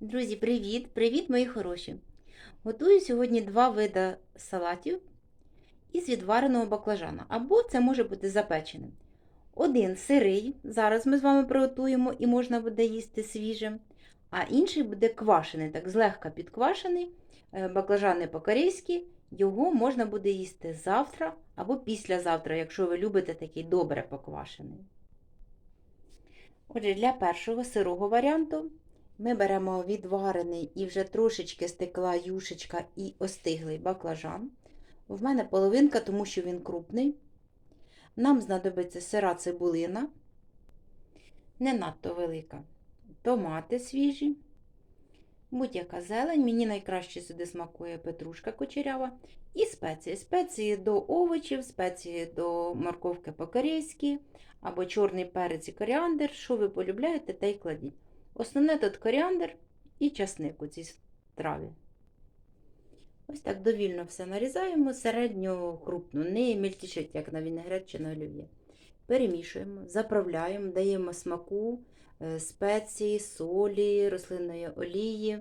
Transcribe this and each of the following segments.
Друзі, привіт! Привіт, мої хороші! Готую сьогодні два види салатів із відвареного баклажана, або це може бути запеченим. Один сирий, зараз ми з вами приготуємо і можна буде їсти свіжим, а інший буде квашений, так злегка підквашений, е, баклажани по-корейськи. Його можна буде їсти завтра або післязавтра, якщо ви любите такий добре поквашений. Отже, для першого сирого варіанту ми беремо відварений і вже трошечки стекла юшечка і остиглий баклажан. В мене половинка, тому що він крупний. Нам знадобиться сира цибулина, не надто велика. Томати свіжі, будь-яка зелень. Мені найкраще сюди смакує петрушка кучерява. І спеції. Спеції до овочів, спеції до морковки по-корейськи, або чорний перець і коріандр. Що ви полюбляєте, те й кладіть. Основне тут коріандр і часник у цій страві. Ось так довільно все нарізаємо, середньо крупно, не мельтішить, як на вінегрет чи на олів'є. Перемішуємо, заправляємо, даємо смаку, е, спеції, солі, рослинної олії.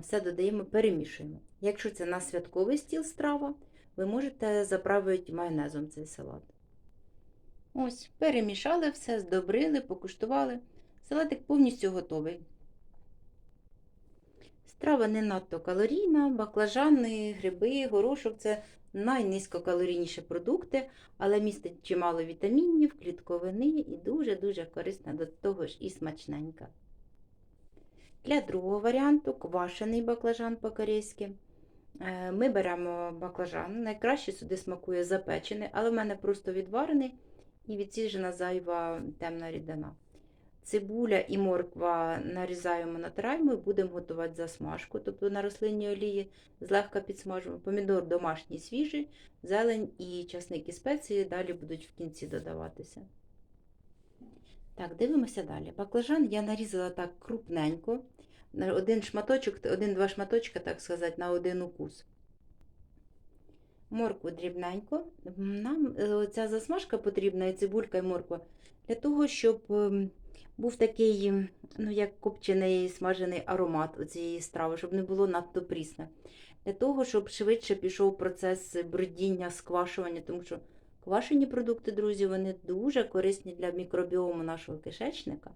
Все додаємо, перемішуємо. Якщо це на святковий стіл страва, ви можете заправити майонезом цей салат. Ось, перемішали все, здобрили, покуштували. Салатик повністю готовий. Страва не надто калорійна, баклажани, гриби, горошок це найнизькокалорійніші продукти, але містить чимало вітамінів, клітковини і дуже-дуже корисна до того ж і смачненька. Для другого варіанту квашений баклажан по-корейськи. Е, Ми беремо баклажан, найкраще сюди смакує запечений, але в мене просто відварений і відсіжена зайва темна рідина. Цибуля і морква нарізаємо, натираємо і будемо готувати засмажку, тобто на рослинній олії злегка підсмажуємо. Помідор домашній свіжий, зелень і часник і спеції далі будуть в кінці додаватися. Так, дивимося далі. Баклажан я нарізала так крупненько, на один шматочок, один-два шматочка, так сказати, на один укус. Моркву дрібненько. Нам е, ця засмажка потрібна, і цибулька, і морква, для того, щоб ем, був такий, ну, як копчений смажений аромат у цієї страви, щоб не було надто прісне. Для того, щоб швидше пішов процес бродіння, сквашування, тому що квашені продукти, друзі, вони дуже корисні для мікробіому нашого кишечника,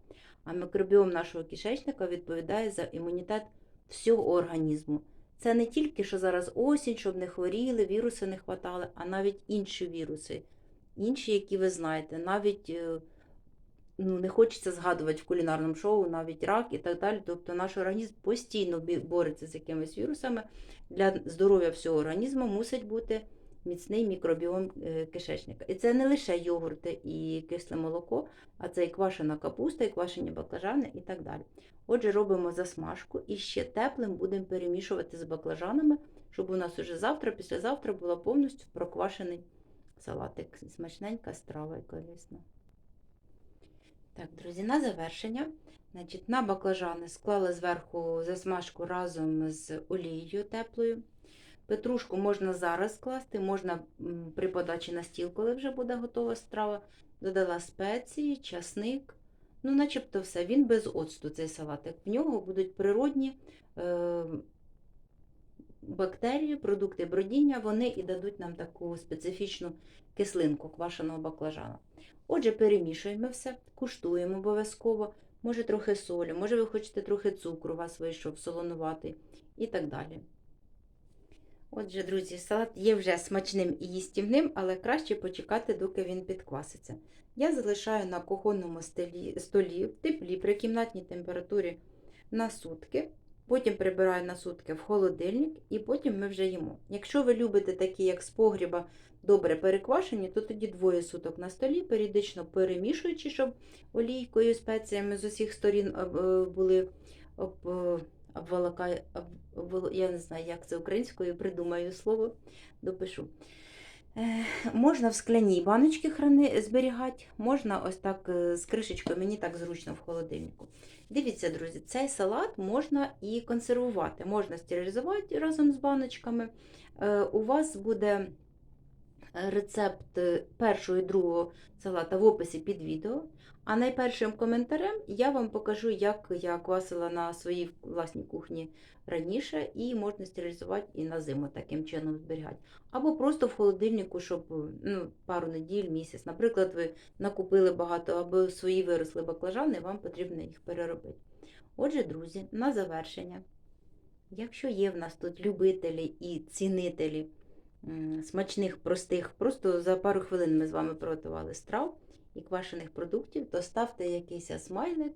а мікробіом нашого кишечника відповідає за імунітет всього організму. Це не тільки, що зараз осінь, щоб не хворіли, віруси не хватали, а навіть інші віруси, інші, які ви знаєте, навіть е, ну, не хочеться згадувати в кулінарному шоу, навіть рак і так далі. Тобто наш організм постійно бореться з якимись вірусами. Для здоров'я всього організму мусить бути міцний мікробіом е, кишечника. І це не лише йогурти і кисле молоко, а це і квашена капуста, і квашені баклажани і так далі. Отже, робимо засмажку і ще теплим будемо перемішувати з баклажанами, щоб у нас уже завтра, післязавтра була повністю проквашений салатик. Смачненька страва і корисна. Так, друзі, на завершення. Значить, на баклажани склали зверху засмажку разом з олією теплою. Петрушку можна зараз скласти, можна при подачі на стіл, коли вже буде готова страва. Додала спеції, часник. Ну, начебто все. Він без оцту, цей салатик. В нього будуть природні е, бактерії, продукти бродіння, вони і дадуть нам таку специфічну кислинку квашеного баклажана. Отже, перемішуємо все, куштуємо обов'язково. Може трохи солі, може ви хочете трохи цукру, у вас вийшов солонуватий і так далі. Отже, друзі, салат є вже смачним і їстівним, але краще почекати, доки він підкваситься. Я залишаю на кухонному столі, в теплі при кімнатній температурі на сутки. Потім прибираю на сутки в холодильник і потім ми вже їмо. Якщо ви любите такі, як з погріба, добре переквашені, то тоді двоє суток на столі, періодично перемішуючи, щоб олійкою, спеціями з усіх сторін об- е, були е, обволока- об- я не знаю, як це українською, придумаю слово, допишу. Е, можна в скляній баночці храни, зберігати, можна ось так е, з кришечкою, мені так зручно в холодильнику. Дивіться, друзі, цей салат можна і консервувати, можна стерилізувати разом з баночками. Е, у вас буде рецепт е, першого і другого салата в описі під відео. А найпершим коментарем я вам покажу, як я квасила на своїй власній кухні раніше, і можна стерилізувати і на зиму таким чином зберігати. Або просто в холодильнику, щоб ну, пару неділь, місяць. Наприклад, ви накупили багато або свої виросли баклажани, вам потрібно їх переробити. Отже, друзі, на завершення. Якщо є в нас тут любителі і цінителі смачних, простих, просто за пару хвилин ми з вами приготували страв і квашених продуктів, то ставте якийсь смайлик,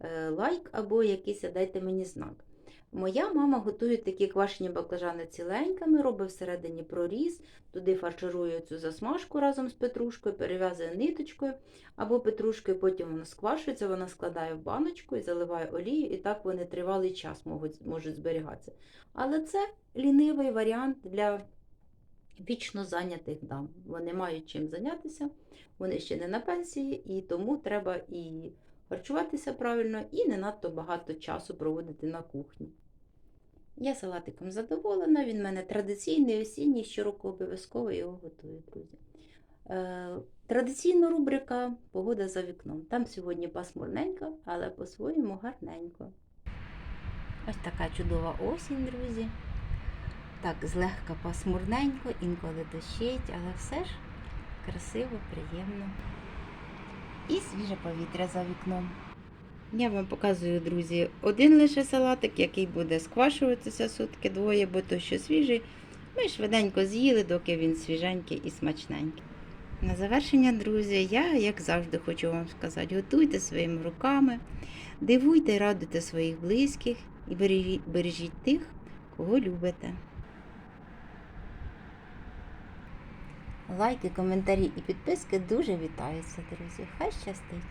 е, лайк або якийсь дайте мені знак. Моя мама готує такі квашені баклажани ціленькими, робить всередині проріз, туди фарширує цю засмажку разом з петрушкою, перев'язує ниточкою або петрушкою, потім вона сквашується, вона складає в баночку і заливає олію, і так вони тривалий час можуть, можуть зберігатися. Але це лінивий варіант для вічно зайнятих дам. Вони мають чим зайнятися, вони ще не на пенсії, і тому треба і харчуватися правильно, і не надто багато часу проводити на кухні. Я салатиком задоволена, він в мене традиційний, осінній, щороку обов'язково його готую, друзі. Е, традиційна рубрика Погода за вікном. Там сьогодні пасмурненько, але по-своєму гарненько. Ось така чудова осінь, друзі. Так, злегка пасмурненько, інколи дощить, але все ж красиво, приємно. І свіже повітря за вікном. Я вам показую, друзі, один лише салатик, який буде сквашуватися сутки двоє, бо то що свіжий. Ми швиденько з'їли, доки він свіженький і смачненький. На завершення, друзі, я, як завжди, хочу вам сказати, готуйте своїми руками, дивуйте і радуйте своїх близьких і бережіть, бережіть тих, кого любите. Лайки, коментарі і підписки дуже вітаються, друзі. Хай щастить!